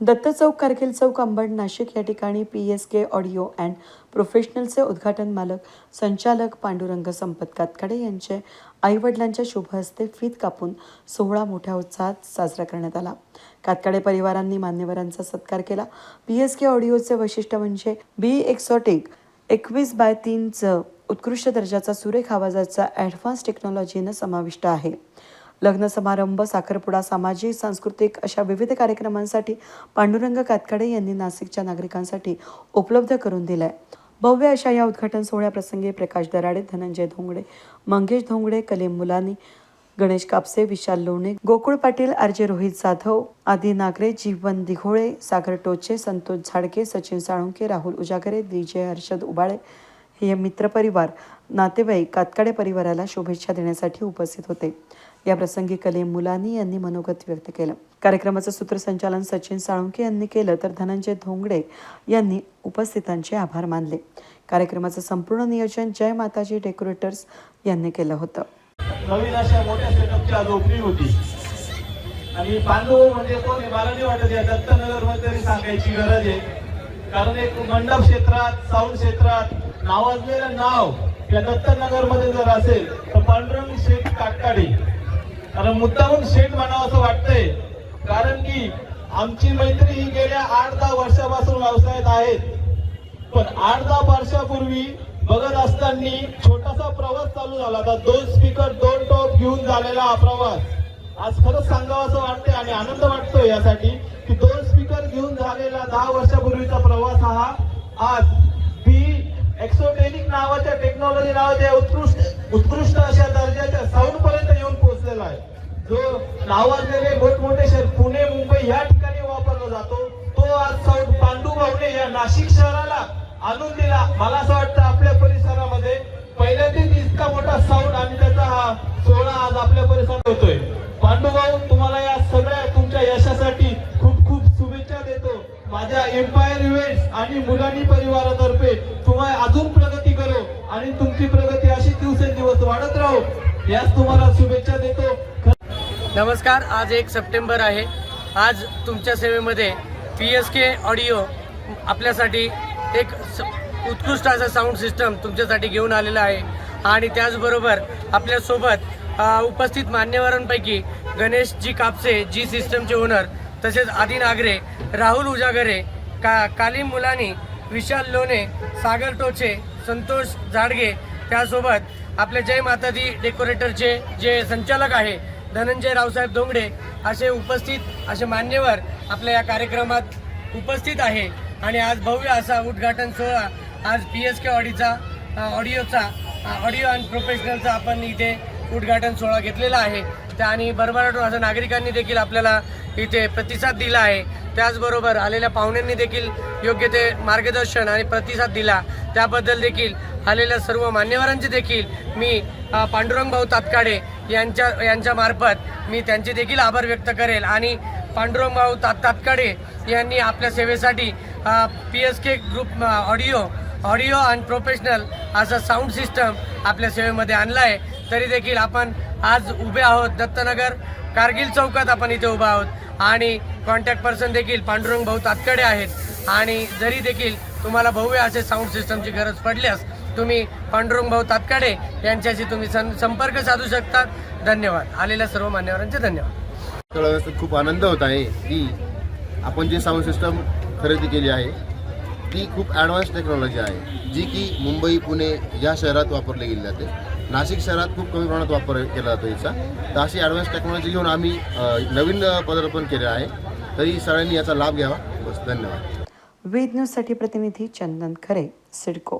दत्त चौक कारगिल चौक अंबड नाशिक या ठिकाणी P S K audio and प्रोफेशनलचे उद्घाटन मालक संचालक पांडुरंग संपत कातकडे यांचे आईवडिलांच्या शुभ हस्ते फीत कापून सोहळा मोठ्या उत्साहात साजरा करण्यात आला. कातकडे परिवारांनी मान्यवरांचा सत्कार केला. पी एस के ऑडिओचे वैशिष्ट्य म्हणजे बी एक्सॉटिक एकवीस बाय तीनचं उत्कृष्ट दर्जाचा सुरेख आवाजाचा ॲडव्हान्स टेक्नॉलॉजीनं समाविष्ट आहे. लग्न समारंभ साखरपुडा सामाजिक सांस्कृतिक अशा विविध कार्यक्रमांसाठी पांडुरंग कातकडे यांनी नाशिकच्या नागरिकांसाठी उपलब्ध करून दिलाय. भव्य अशा या उद्घाटन सोहळ्याप्रसंगी प्रकाश दराडे धनंजय धोंगडे मंगेश धोंगडे कलीम मुलानी गणेश कापसे विशाल लोणे गोकुळ पाटील आरजे रोहित जाधव आदी नागरे जीवन दिघोळे सागर टोचे संतोष झाडके सचिन साळुंके राहुल उजागरे दिजय हर्षद उबाळे हे मित्रपरिवार नातेवाईक कातकाडे परिवाराला शुभेच्छा देण्यासाठी उपस्थित होते. या प्रसंगी कलीम मुलानी यांनी मनोगत व्यक्त केलं. कार्यक्रमाचं सूत्रसंचालन सचिन साळुंके यांनी केलं तर धनंजय धोंगडे यांनी उपस्थितांचे आभार मानले. कार्यक्रमाचं संपूर्ण नियोजन जय माताजी डेकोरेटर्स यांनी केलं होतं. नवीन अशा मोठ्या सेटअपची आज ओपनिंग होती. आणि पांडव म्हणजे कोण मला नाही वाटत या दत्तनगरमध्ये तरी सांगायची गरज आहे. कारण एक मंडप क्षेत्रात साऊंड क्षेत्रात नावाजलेलं नाव या दत्तनगरमध्ये जर असेल तर पांडुरंग शेख काटकाडे कारण मुद्दाहून शेट म्हणावं असं वाटतंय. कारण की आमची मैत्री ही गेल्या आठ दहा वर्षापासून व्यवसायात आहेत. पण आठ दहा वर्षापूर्वी बघत असताना छोटासा प्रवास चालू झाला होता. दोन स्पीकर दोन टॉप घेऊन झालेला हा प्रवास. आज खरंच सांगावं असं वाटतंय आणि आनंद वाटतोय यासाठी की दोन स्पीकर घेऊन झालेला दहा वर्षापूर्वीचा प्रवास हा आज बी एक्सोटेनिक नावाच्या टेक्नॉलॉजी नावाच्या उत्कृष्ट उत्कृष्ट अशा दर्जा नाशिक शहराला आणून दिला. मला असं वाटतं आपल्या परिसरामध्ये पहिल्यांदाच इतका मोठा साऊंड आणि त्याचा हा सोहळा आज आपल्या परिसरात होतोय. पांडुभाऊ तुम्हाला या सगळ्या तुमच्या यशासाठी खूप खूप शुभेच्छा देतो. माझ्या एम्पायर इव्हेंट्स आणि मुलांनी परिवारातर्फे तुम्हाला अजून प्रगती करो आणि तुमची प्रगती अशी दिवसेंदिवस वाढत राहो याच तुम्हाला शुभेच्छा देतो. नमस्कार आज एक सप्टेंबर आहे. आज तुमच्या सेवेमध्ये पी एस के ऑडिओ आपल्यासाठी एक स उत्कृष्ट असं साऊंड सिस्टम तुमच्यासाठी घेऊन आलेलं आहे. आणि त्याचबरोबर आपल्यासोबत उपस्थित मान्यवरांपैकी गणेश जी कापसे जी सिस्टमचे ओनर तसेच आदी नागरे राहुल उजागरे का कालीम मुलानी विशाल लोणे सागर टोचे संतोष झाडगे त्यासोबत आपले जय मातादी डेकोरेटरचे जे संचालक आहे धनंजय रावसाहेब दोंगडे असे उपस्थित असे मान्यवर आपल्या या कार्यक्रमात उपस्थित आहे. आणि आज भव्य असा उद्घाटन सोहळा आज पी एस के ऑडीचा ऑडिओचा ऑडिओ अँड प्रोफेशनलचा आपण इथे उद्घाटन सोहळा घेतलेला आहे. त्या आणि भरभराटून असं नागरिकांनी देखील आपल्याला इथे प्रतिसाद दिला आहे. त्याचबरोबर आलेल्या पाहुण्यांनी देखील योग्य ते मार्गदर्शन आणि प्रतिसाद दिला. त्याबद्दल देखील आलेल्या सर्व मान्यवरांचे देखील मी पांडुरंग भाऊ तातकाडे यांच्या यांच्यामार्फत मी त्यांचे देखील आभार व्यक्त करेल. आणि पांडुरंग भाऊ तात तातकाडे यांनी आपल्या सेवेसाठी P S K group audio audio and professional असा साऊंड सिस्टम आपल्या सेवेमध्ये आणला आहे तरी देखील आपण आज उभे आहोत दत्तनगर कारगिल चौकात आपण इथे उभा आहोत. आणि कॉन्टॅक्ट पर्सन देखील पांडुरंग भाऊ तातकडे आहेत. आणि जरी देखील तुम्हाला भव्य असे साऊंड सिस्टमची गरज पडल्यास तुम्ही पांडुरंग भाऊ तातकडे यांच्याशी तुम्ही सं संपर्क साधू शकता. धन्यवाद. आलेल्या सर्व मान्यवरांचे धन्यवाद. खूप आनंद होत आहे की आपण जी साऊंड सिस्टम खरेदी केली आहे ती खूप ॲडव्हान्स टेक्नॉलॉजी आहे जी की मुंबई पुणे या शहरात वापरली गेली जाते. नाशिक शहरात खूप कमी प्रमाणात वापर केला जातो याचा. तर अशी ॲडव्हान्स टेक्नॉलॉजी घेऊन आम्ही नवीन पदार्पण केलं आहे. तरी सगळ्यांनी याचा लाभ घ्यावा. बस धन्यवाद. वेद न्यूजसाठी प्रतिनिधी चंदन खरे सिडको.